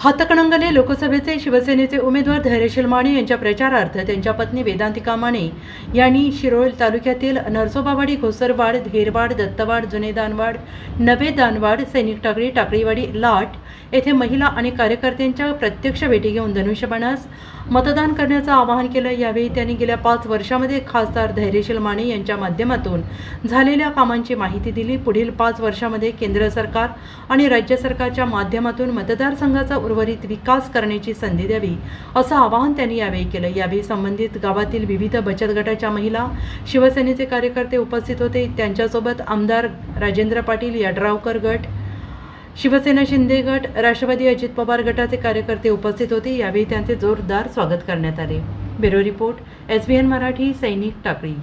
हातकणंगले लोकसभेचे शिवसेनेचे उमेदवार धैर्यशील माने यांच्या प्रचारार्थ त्यांच्या पत्नी वेदांतिका माने यांनी शिरोळ तालुक्यातील नरसोबावाडी घोसरवाड धेरवाड दत्तवाड जुने दानवाड नवे दानवाड सैनिक टाकळी टाकळीवाडी लाट येथे महिला आणि कार्यकर्त्यांच्या प्रत्यक्ष भेटी घेऊन धनुष्यबाणास मतदान करण्याचं आवाहन केलं. यावेळी त्यांनी गेल्या पाच वर्षामध्ये खासदार धैर्यशील माने यांच्या माध्यमातून झालेल्या कामांची माहिती दिली. पुढील पाच वर्षामध्ये केंद्र सरकार आणि राज्य सरकारच्या माध्यमातून मतदारसंघाचा उर्वरित विकास करण्याची संधी द्यावी असं आवाहन त्यांनी यावेळी केलं. यावेळी संबंधित गावातील विविध बचत गटाच्या महिला शिवसेनेचे कार्यकर्ते उपस्थित होते. त्यांच्यासोबत आमदार राजेंद्र पाटील यड्रावकर गट शिवसेना शिंदे गट राष्ट्रवादी अजित पवार गटाचे कार्यकर्ते उपस्थित होते. यावेळी त्यांचे जोरदार स्वागत करण्यात आले. Bureau report S B N Marathi सैनिक टाकळी.